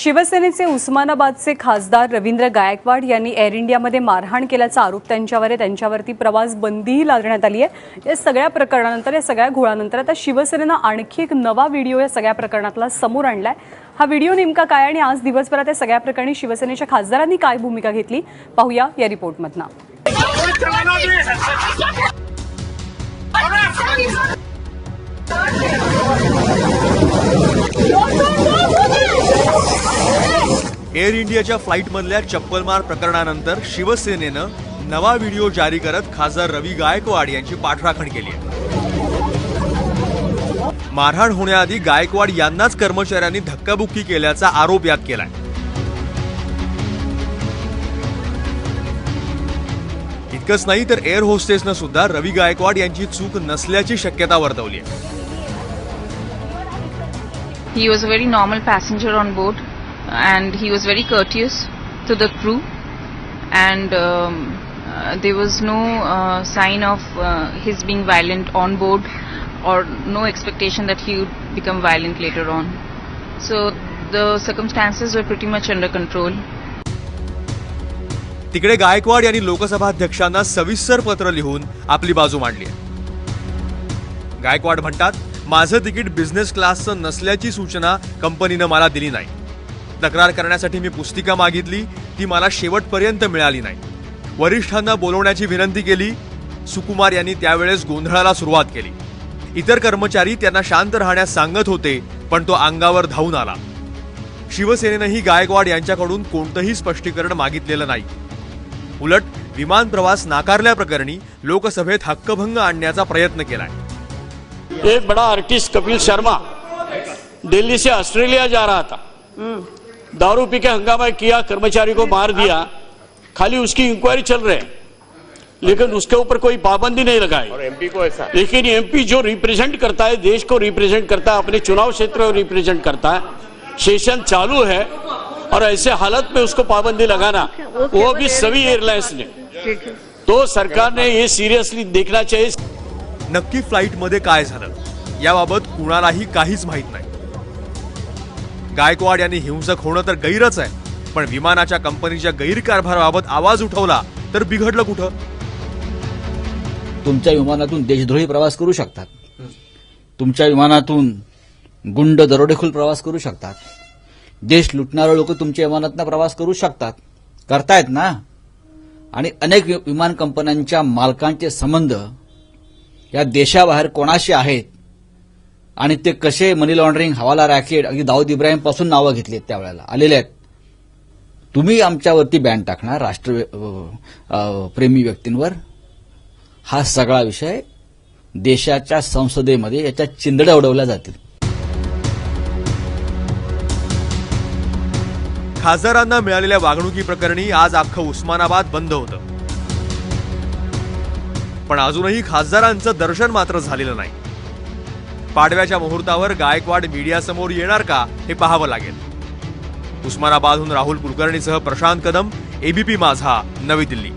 शिवसेनेचे उस्मानाबादचे खासदार रवींद्र गायकवाड यांनी एअर इंडियामध्ये मारहाण केल्याचा आरोप त्यांच्यावर आहे त्यांच्यावरती प्रवास बंदीही लादण्यात आली आहे या सगळ्या प्रकरणानंतर या सगळ्या घोळानंतर आता शिवसेनेनं आणखी एक नवा व्हिडिओ या सगळ्या प्रकरणातला समोर आणलाय हा व्हिडिओ नेमका काय आणि आज दिवसभरात या सगळ्या प्रकरणी शिवसेनेच्या खासदारांनी काय भूमिका घेतली पाहूया या रिपोर्टमधनं एअर इंडियाच्या फ्लाईटमधल्या चप्पलमार प्रकरणानंतर शिवसेनेनं नवा व्हिडिओ जारी करत खासदार रवी गायकवाड यांची पाठराखण केली आहे. मारहाण होण्याआधी गायकवाड यांनाच कर्मचाऱ्यांनी धक्काबुक्की केल्याचा आरोप यात केलाय. इतकंच नाही तर एअर होस्टेसनं सुद्धा रवी गायकवाड यांची चूक नसल्याची शक्यता वर्तवली आहे. He was a very normal passenger on board. And he was very courteous to the crew and um, uh, there was no uh, sign of uh, his being violent on board or no expectation that he would become violent later on. So the circumstances were pretty much under control. तिकडे गायकवाड यांनी लोकसभा अध्यक्षांना सविस्तर पत्र लिहून आपली बाजू मांडली आहे गायकवाड म्हणतात माझं तिकीट बिझनेस क्लासचं नसल्याची सूचना कंपनीनं मला दिली नाही तक्रार करण्यासाठी मी पुस्तिका मागितली ती मला शेवटपर्यंत मिळाली नाही. वरिष्ठांना बोलवण्याची विनंती केली सुकुमार यांनी त्यावेळेस गोंधळाला सुरुवात केली. इतर कर्मचारी त्यांना शांत राहण्यास सांगत होते पण तो अंगावर धावून आला. शिवसेनेनंही गायकवाड यांच्याकडून कोणतंही स्पष्टीकरण मागितलेलं नाही. उलट विमान प्रवास नाकारल्याप्रकरणी लोकसभेत हक्कभंग आणण्याचा प्रयत्न केलाय. एक बड़ा आर्टिस्ट कपिल शर्मा दिल्ली से ऑस्ट्रेलिया जा रहा था. दारू पी के हंगामा किया कर्मचारी को मार दिया। खाली उसकी इंक्वायरी चल रही है। लेकिन उसके ऊपर कोई पाबंदी नहीं लगाई। और एमपी को ऐसा। लेकिन एमपी जो रिप्रेजेंट करता है देश को रिप्रेजेंट करता है अपने चुनाव क्षेत्र को रिप्रेजेंट करता है सेशन चालू है और ऐसे हालत में उसको पाबंदी लगाना वो भी सभी एयरलाइंस ने। तो सरकार ने ये सीरियसली देखना चाहिए। नक्की फ्लाईटमध्ये काय झालं? याबाबत कुणालाही काहीच माहीत नाही. गायकवाड यांनी हिंसक होणं तर गैरच आहे. पण विमानाच्या कंपनीच्या गैरकारभाराबाबत आवाज उठवला तर बिघडलं कुठं? तुमच्या विमानातून देशद्रोही प्रवास करू शकतात. तुमच्या विमानातून गुंड दरोडेखोल प्रवास करू शकतात. देश लुटणारे लोक तुमच्या विमानातनं प्रवास करू शकतात. करतायत ना? आणि अनेक विमान कंपन्यांच्या मालकांचे संबंध या देशाबाहेर कोणाशी आहेत? आणि ते कसे मनी लॉन्ड्रिंग हवाला रॅकेट अगदी दाऊद इब्राहिमपासून नावं घेतली आहेत त्यावेळेला. आलेले आहेत. तुम्ही आमच्यावरती बॅन टाकणार राष्ट्र प्रेमी व्यक्तींवर. हा सगळा विषय देशाच्या संसदेमध्ये याच्या चिंदड्या उडवल्या जातील. खासदारांना मिळालेल्या वागणुकीप्रकरणी आज अख्खं उस्मानाबाद बंद होतं. पण अजूनही खासदारांचं दर्शन मात्र झालेलं नाही. पाडव्याच्या मुहूर्तावर गायकवाड मीडियासमोर येणार का हे पाहावं लागेल. उस्मानाबादहून राहुल कुलकर्णीसह प्रशांत कदम एबीपी माझा नवी दिल्ली.